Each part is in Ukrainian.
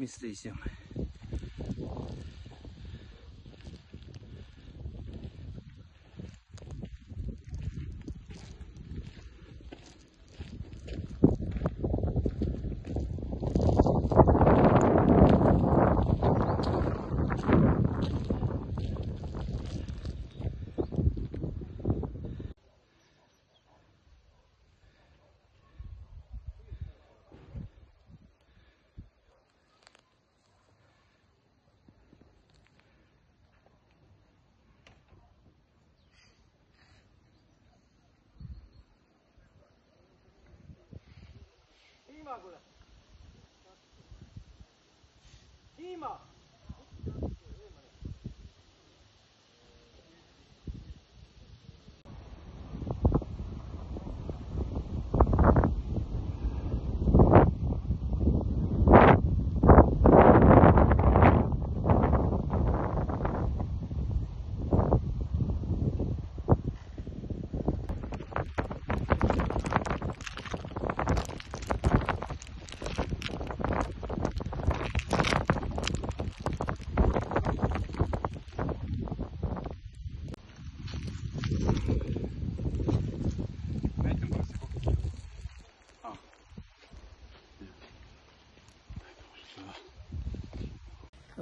містися. ima gore. Ima.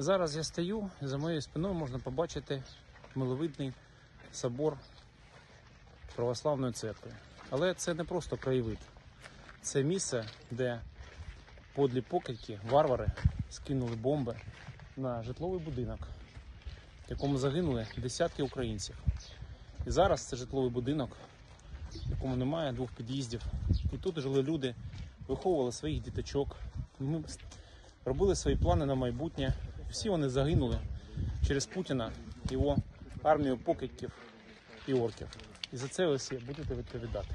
Зараз я стою, і за моєю спиною можна побачити миловидний собор православної церкви. Але це не просто краєвид, це місце, де подлі покидьки, варвари скинули бомби на житловий будинок, в якому загинули десятки українців. І зараз це житловий будинок, в якому немає двох під'їздів. І тут жили люди, виховували своїх діточок. Ми робили свої плани на майбутнє. Всі вони загинули через Путіна, його армію покидьків і орків. І за це ви будете відповідати.